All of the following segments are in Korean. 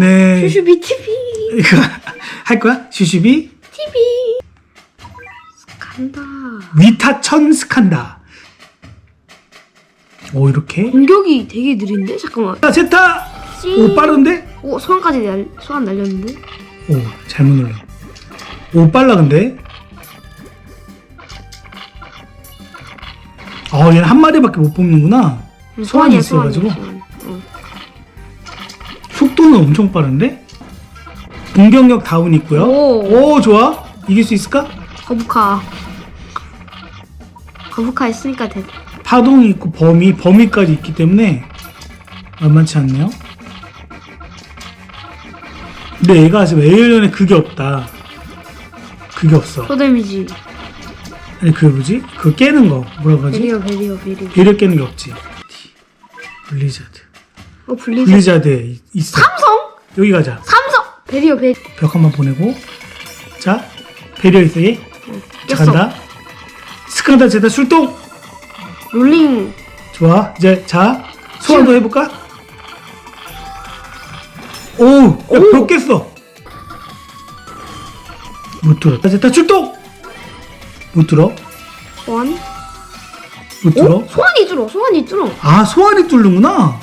오늘 슈슈비 TV 이거 할 거야? 슈슈비 TV 간다 위타천 스칸다. 오 이렇게. 공격이 되게 느린데 잠깐만 자 제타. 오 빠른데? 오 소환까지 날 소환 날렸는데 오 잘못 눌러. 오 빨라 근데. 아 얘는 한 마리밖에 못 뽑는구나. 응, 소환이 있어가지고. 소환. 응. 속도는 엄청 빠른데? 공격력 다운 있고요. 오. 오 좋아. 이길 수 있을까? 거북카 거북카 있으니까 돼 파동이 있고 범위, 범위까지 있기 때문에 만만치 않네요. 근데 얘가 지금 에일런에 그게 없다. 그게 없어. 소데미지 아니 그 뭐지? 그 깨는 거 뭐라고 하지? 베리어 베리어 베리어 배를 깨는 게 없지. 블리자드. 어 블리자 블리자드에 이- 있어. 삼성 여기 가자. 삼성 베리어 베리 벽 한번 보내고. 자, 배려 있어 얘. 자, 간다. 스칸다 제다 출동. 롤링 좋아. 이제 자 소환도 해볼까? 오, 야, 벽 깼어. 못 들어. 됐다 출동. 못 들어. 소환 못 들어. 어? 소환이 뚫어 소환이 뚫어 아 소환이 뚫는구나.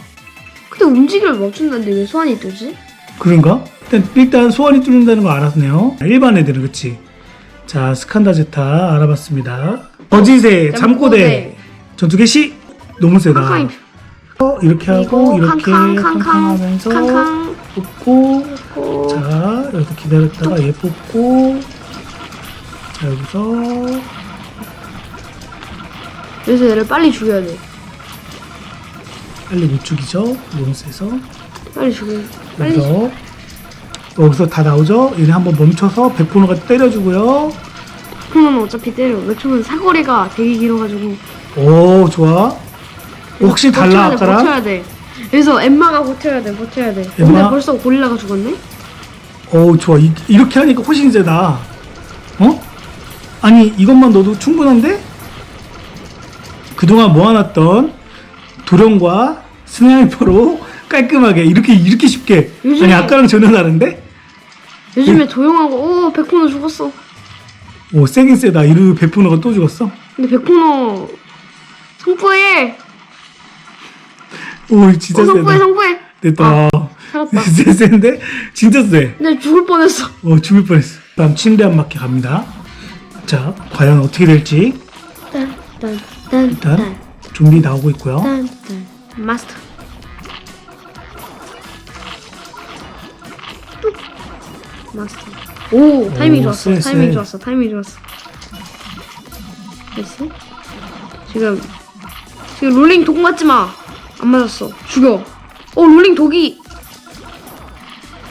움직임을 멈춘다는데 왜 소환이 뚫지? 그런가? 일단, 일단 소환이 뚫는다는 거 알았네요. 일반 애들은 그치. 자 스칸다 제타 알아봤습니다. 거짓의 잠꼬대 전투 개시 너무 세다. 어, 이렇게 하고 이렇게 캉캉하면서 캉캉 뽑고 고자 여기서 기다렸다가 얘 뽑고 자 여기서 그래서 얘를 빨리 죽여야 돼 빨리 못 죽이죠? 세서 빨리 죽여 빨리 여기서 여기서 다 나오죠? 얘네 한번 멈춰서 백포너가 때려주고요. 그러면 어차피 때려. 왜 춤은 사거리가 되게 길어가지고. 오 좋아. 오, 확실히 달라 버텨야 돼, 아까랑? 버텨야 돼. 그래서 엠마가 버텨야 돼 버텨야 돼. 엠마? 근데 벌써 고릴라가 죽었네? 오 좋아. 이, 이렇게 하니까 훨씬 세다. 어? 아니 이것만 넣어도 충분한데? 그동안 모아놨던 도령과 스나이퍼로 깔끔하게 이렇게 이렇게 쉽게. 아니 요즘에- 아까랑 전혀 다른데? 요즘에 도용하고 오 백호너 죽었어. 오 세긴 세다. 이르 베푸너가 또 죽었어? 근데 백호너 성부해. 오 진짜 어 성부해 세다. 성부해. 됐다. 살았다. 세 세인데? 진짜 세. 근데 죽을 뻔했어. 오, 죽을 뻔했어. 다음 침대 한 바퀴 갑니다. 자 과연 어떻게 될지. 일단 딴딴딴딴 좀비 나오고 있고요. 마스터. 뚝. 마스터. 오 타이밍 오, 좋았어. 쎄, 타이밍 쎄. 좋았어. 타이밍 좋았어. 됐어? 지금 지금 롤링 독 맞지 마 안 맞았어. 죽여. 어 롤링 독이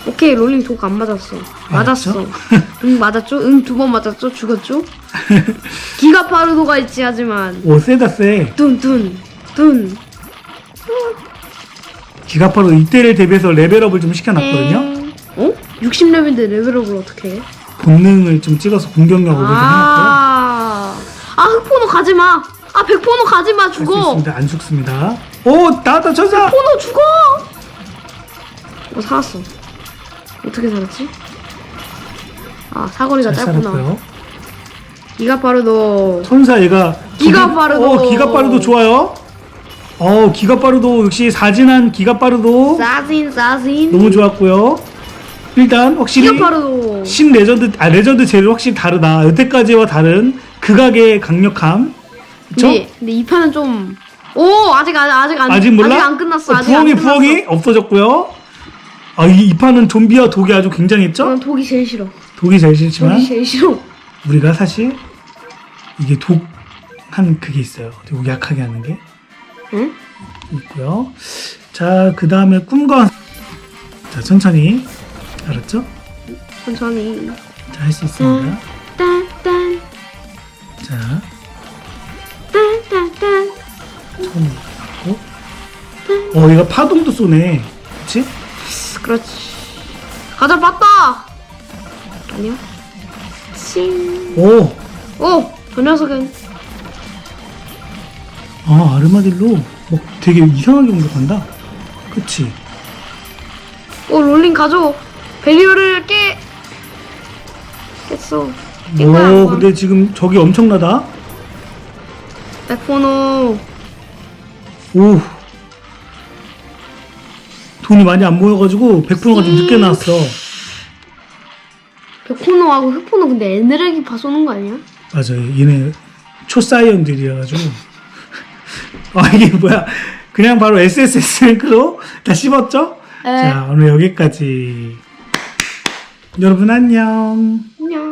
오케이 롤링 독 안 맞았어. 맞았어? 응 맞았죠? 응 두 번 맞았죠? 죽었죠? 기가 파르도가 있지 하지만. 오 세다 세. 뚠뚠 뚠 기가파로 이때를 대비해서 레벨업을 좀 시켜놨거든요? 어? 60레벨인데 레벨업을 어떻게 해? 본능을 좀 찍어서 공격력을 좀 해놨고요? 아, 아 흑포노 가지 마. 아 백포노 가지 마 할수 죽어. 있습니다. 안 죽습니다. 오 나왔다 천사! 포노 죽어. 어 살았어. 어떻게 살았지? 아 사거리가 잘 짧구나. 살았고요 기가 빠르도. 천사 얘가 기가 빠르도. 어 기가 빠르도 좋아요 어 기가 빠르도 역시 사진한 기가 빠르도 사진 사진. 너무 좋았고요 일단 확실히 기가 빠르도. 신 레전드 아 레전드 제일 확실히 다르다 여태까지와 다른 극악의 강력함 그쵸? 근데, 근데 이 판은 좀. 오 아직 아직 아직 안 아직 몰라? 아직 안 끝났어. 어, 아직 부엉이 안 끝났어. 부엉이 없어졌고요 아 이 이 판은 좀비와 독이 아주 굉장했죠? 난 독이 제일 싫어. 독이 제일 싫지만 독이 제일 싫어. 우리가 사실 이게 독한 그게 있어요 독 약하게 하는 게 응? 있고요 자 그 다음에 꿈과 자 천천히 알았죠? 천천히. 자 할 수 있습니다 딴딴 자 딴딴딴. 처음 하고 어 얘가 파동도 쏘네 그치? 그렇지. 가자 봤다. 아니야. 칭. 오! 오, 저 녀석은 아 아르마딜로 뭐 되게 이상하게 공격한다 그치? 오 롤링 가져. 베리어를 깨. 깼어. 깬 거야, 오. 근데 지금 적이 엄청나다. 백포노. 오. 돈이 많이 안 모여가지고 100%가 좀 늦게 나왔어. 백포노하고 흑포노 근데 에너지 파 쏘는 거 아니야? 맞아요. 얘네 초사이언들이어가지고. 아, 이게 뭐야. 그냥 바로 SSS 랭크로 다 씹었죠? 네. 자, 오늘 여기까지. 여러분 안녕. 안녕.